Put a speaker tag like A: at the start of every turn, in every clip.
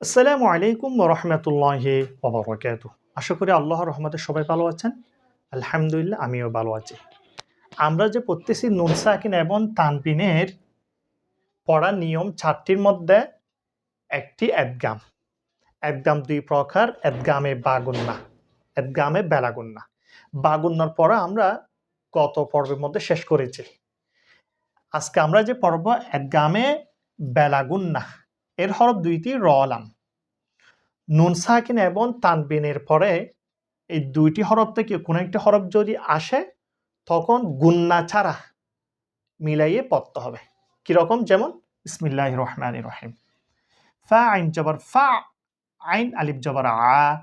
A: আসসালামু আলাইকুম রহমতুল্লাহ ওবরাকাত আশা করি আল্লাহর রহমতে সবাই ভালো আছেন। আলহামদুলিল্লাহ, আমিও ভালো আছি। আমরা যে পড়তেছি নুন, সাকিন এবং তানপিনের পড়া নিয়ম চারটির মধ্যে একটি এদগাম এদগাম দুই প্রকার এদগামে বাগুন্না এদগামে বেলাগুন্না। বাগুন্নার পড়া আমরা গত পর্বের মধ্যে শেষ করেছি। আজকে আমরা যে পড়ব এদগামে বেলাগুন্না এর হরফ দুইটি রলাম নুন সাকিন এবং তানবিনের পরে এই দুইটি হরফ থেকে কোনো একটি হরফ যদি আসে, তখন গুন্না ছাড়া মিলাইয়ে পড়তে হবে। কীরকম যেমন ইসমিল্লাহ রহমান রহিম। ফা আইন জবর ফা, আইন আলিফ জবর আ,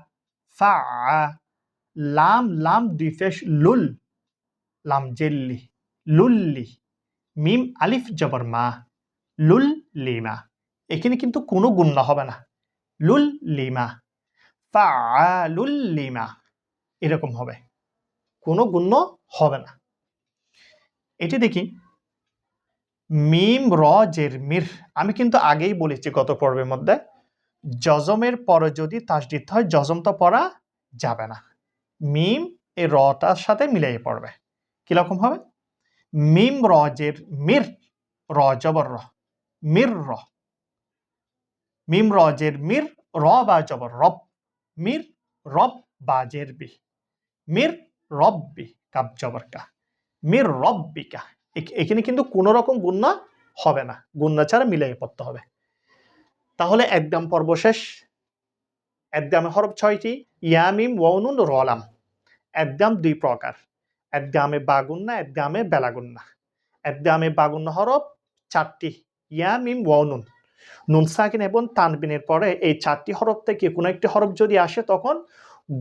A: ফা আ, লাম লাম দুই ফেস লুল, লাম জেল্লি, লুল্লি, মিম আলিফ জবর মা, লুল লিমা এখানে কিন্তু কোনো গুন্না হবে না। লুল লিমা ফালুল লিমা, এরকম হবে। কোনো গুণ্য হবে না। এটি দেখি, মিম র জের মির, আমি কিন্তু আগেই বলেছি গত পর্বের মধ্যে জজমের পরে যদি তাসদিত হয় জজম তো পড়া যাবে না। মিম এ রটার সাথে মিলাই পড়বে। কীরকম হবে? মিম র জের মির, র জবর র, মির র। মিম রজের মির র বা জবর রব, মির রব বাজের বি, মির রব্বি কাব জবর কা, মির রব্বিকা এখ- এখানে কিন্তু কোনো রকম গুন্না হবে না গুন্না ছাড়া মিলাই পড়তে হবে। তাহলে একদম পর্ব শেষ। একদমে হরফ ছয়টি ইয়ামিম ওয়ানুন রলাম একদম দুই প্রকার একদামে বাগুন্না একদামে বেলাগুন্না একদামে বাগুন্না হরফ চারটি ইয়ামিম ওয়ানুন নুন সাকিন এবং তানবিনের পরে এই চারটি হরফ থেকে কোনো একটি হরফ যদি আসে, তখন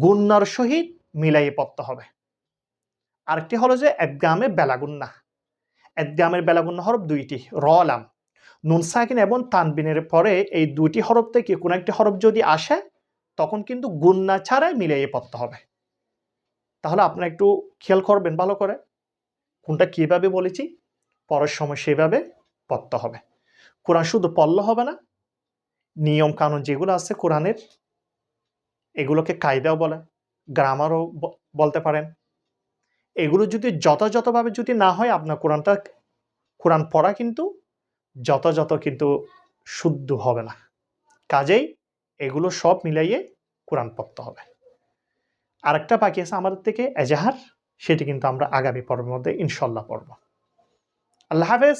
A: গুন্নার সহিত মিলাইয়ে পড়তে হবে। আরেকটি হলো যে একগামে বেলাগুন্না। একগামের বেলাগুন্না হরফ দুইটি রলাম নুন সাকিন এবং তানবিনের পরে এই দুইটি হরফ থেকে কোনো একটি হরফ যদি আসে, তখন কিন্তু গুন্না ছাড়াই মিলাইয়ে পড়তে হবে। তাহলে আপনারা একটু খেয়াল করবেন ভালো করে। কোনটা কীভাবে বলেছি? পরের সময় সেভাবে পড়তে হবে। কোরআন শুধু পড়লে হবে না নিয়ম কানুন যেগুলো আছে কোরআনের, এগুলোকে কায়দাও বলে, গ্রামারও বলতে পারেন। এগুলো যদি যথাযথভাবে যদি না হয়, আপনার কোরআনটা, কোরআন পড়া কিন্তু যথাযথ কিন্তু শুদ্ধ হবে না। কাজেই এগুলো সব মিলাইয়ে কোরআন পড়তে হবে। আরেকটা বাকি আছে আমাদের থেকে, এজাহার, সেটি কিন্তু আমরা আগামী পর্বের মধ্যে ইনশাল্লাহ পড়ব। আল্লাহ হাফেজ।